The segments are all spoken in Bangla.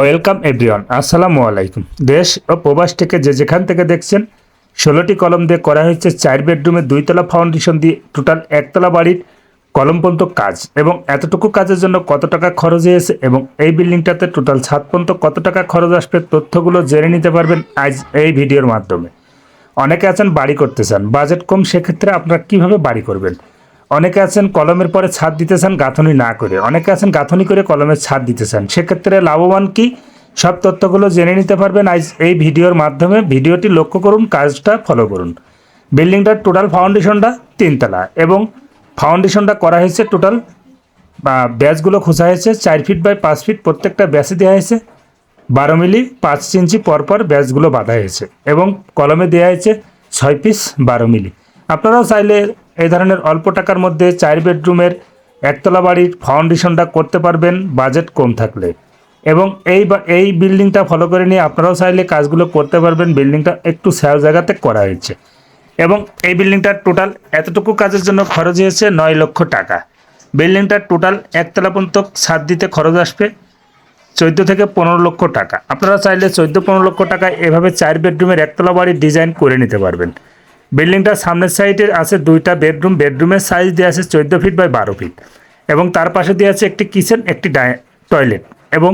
ওয়েলকাম এভরিওয়ান, আসসালামু আলাইকুম। দেশ ও প্রবাস থেকে যে যেখান থেকে দেখছেন, ষোলোটি কলম দিয়ে করা হয়েছে চার বেডরুমে দুইতলা ফাউন্ডেশন দিয়ে টোটাল একতলা বাড়ির কলম পর্যন্ত কাজ এবং এতটুকু কাজের জন্য কত টাকা খরচ হয়েছে এবং এই বিল্ডিংটাতে টোটাল ছাদ পর্যন্ত কত টাকা খরচ আসবে তথ্যগুলো জেনে নিতে পারবেন আজ এই ভিডিওর মাধ্যমে। অনেকে আছেন বাড়ি করতে চান, বাজেট কম, সেক্ষেত্রে আপনারা কীভাবে বাড়ি করবেন? অনেকে আছেন কলমের পরে ছাদ দিতে চান গাঁথনি না করে। অনেকে আছেন গাঁথনি করে কলমের ছাদ দিতে চান সেক্ষেত্রে লাভবান কি? সব তথ্যগুলো জেনে নিতে পারবেন আজ এই ভিডিওর মাধ্যমে। ভিডিওটি লক্ষ্য করুন, কাজটা ফলো করুন। বিল্ডিংটার টোটাল ফাউন্ডেশনটা তিনতলা এবং ফাউন্ডেশনটা করা হয়েছে টোটাল ব্যাচগুলো খোঁজা হয়েছে, চার ফিট বাই পাঁচ ফিট প্রত্যেকটা ব্যাচে দেওয়া হয়েছে। বারো মিলি পাঁচ ইঞ্চি পরপর ব্যাচগুলো বাঁধা হয়েছে এবং কলমে দেওয়া হয়েছে ছয় পিস বারো মিলি। আপনারাও চাইলে এই ধরনের অল্প টাকার মধ্যে চার বেডরুমের একতলা বাড়ির ফাউন্ডেশনটা করতে পারবেন, বাজেট কম থাকলে। এবং এই এই বিল্ডিংটা ফলো করে নিয়ে আপনারাও চাইলে কাজগুলো করতে পারবেন, বিল্ডিংটা একটু স্যাল জায়গাতে করা হয়েছে। এবং এই বিল্ডিংটার টোটাল এতটুকু কাজের জন্য খরচ হয়েছে নয় লক্ষ টাকা। বিল্ডিংটার টোটাল একতলা পর্যন্ত ছাদ দিতে খরচ আসবে চোদ্দ থেকে পনেরো লক্ষ টাকা। আপনারা চাইলে চোদ্দ পনেরো লক্ষ টাকায় এভাবে চার বেডরুমের একতলা বাড়ির ডিজাইন করে নিতে পারবেন। বিল্ডিংটার সামনের সাইডে আছে দুইটা বেডরুম, বেডরুমের সাইজ দিয়ে আছে চোদ্দ ফিট বাই বারো ফিট এবং তার পাশে দিয়ে আছে একটি কিচেন একটি টয়লেট এবং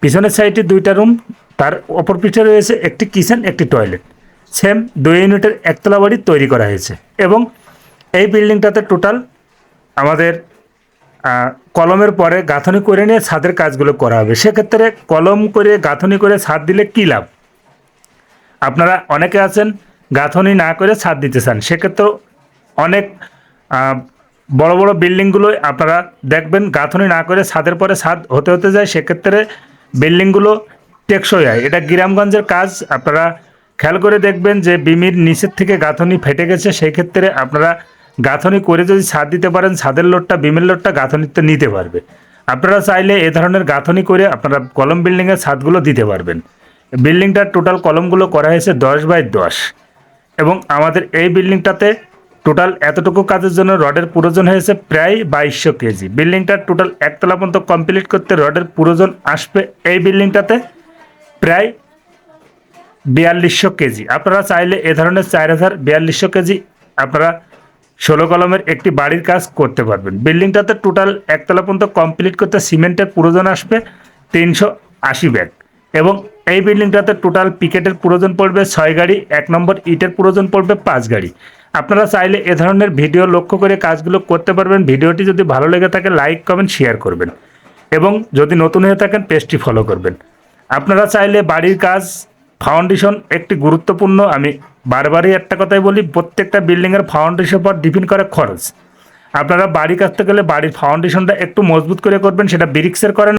পিছনের সাইডে দুইটা রুম তার অপর পিঠে রয়েছে একটি কিচেন একটি টয়লেট সেম দুই ইউনিটের একতলা বাড়ি তৈরি করা হয়েছে এবং এই বিল্ডিংটাতে টোটাল আমাদের কলমের পরে গাঁথনি করে নিয়ে ছাদের কাজগুলো করা হবে। সেক্ষেত্রে কলম করে, গাঁথনি করে ছাদ দিলে কী লাভ? আপনারা অনেকে আছেন গাঁথনি না করে ছাদ দিতে চান, সেক্ষেত্রেও অনেক বড় বড় বিল্ডিংগুলো আপনারা দেখবেন গাঁথনি না করে ছাদের পরে ছাদ হতে হতে যায়, সেক্ষেত্রে বিল্ডিংগুলো টেকসই হয়। এটা গ্রামগঞ্জের কাজ, আপনারা খেয়াল করে দেখবেন যে বিমির নিচের থেকে গাঁথনি ফেটে গেছে সেই ক্ষেত্রে আপনারা গাঁথনি করে যদি ছাদ দিতে পারেন, ছাদের লোডটা, বিমের লোডটা গাঁথনিতে নিতে পারবে। আপনারা চাইলে এ ধরনের গাঁথনি করে আপনারা কলম বিল্ডিংয়ের ছাদগুলো দিতে পারবেন। বিল্ডিংটার টোটাল কলমগুলো করা হয়েছে দশ বাই দশ। এবং আমাদের এই বিল্ডিংটাতে টোটাল এতটুকু কাজের জন্য রডের প্রয়োজন হয়েছে প্রায় বাইশশো কেজি। বিল্ডিংটার টোটাল একতলা পর্যন্ত কমপ্লিট করতে রডের প্রয়োজন আসবে এই বিল্ডিংটাতে প্রায় বিয়াল্লিশশো কেজি। আপনারা চাইলে এ ধরনের চার হাজার বিয়াল্লিশশো কেজি আপনারা ষোলো কলমের একটি বাড়ির কাজ করতে পারবেন। বিল্ডিংটাতে টোটাল একতলা পর্যন্ত কমপ্লিট করতে সিমেন্টের প্রয়োজন আসবে তিনশো আশি ব্যাগ। এবং এই বিল্ডিংটাতে টোটাল পিকেটের প্রয়োজন পড়বে ছয় গাড়ি, এক নম্বর ইটের প্রয়োজন পড়বে পাঁচ গাড়ি। আপনারা চাইলে এ ধরনের ভিডিও লক্ষ্য করে কাজগুলো করতে পারবেন। ভিডিওটি যদি ভালো লেগে থাকে লাইক কমেন্ট শেয়ার করবেন। এবং যদি নতুন হয়ে থাকেন পেজটি ফলো করবেন। আপনারা চাইলে বাড়ির কাজ ফাউন্ডেশন একটি গুরুত্বপূর্ণ, আমি বারবারই একটা কথাই বলি, প্রত্যেকটা বিল্ডিংয়ের ফাউন্ডেশন পর ডিপেন্ড করে খরচ। আপনারা বাড়ি কাটতে গেলে বাড়ির ফাউন্ডেশনটা একটু মজবুত করে করবেন, সেটা ব্রিক্সের করেন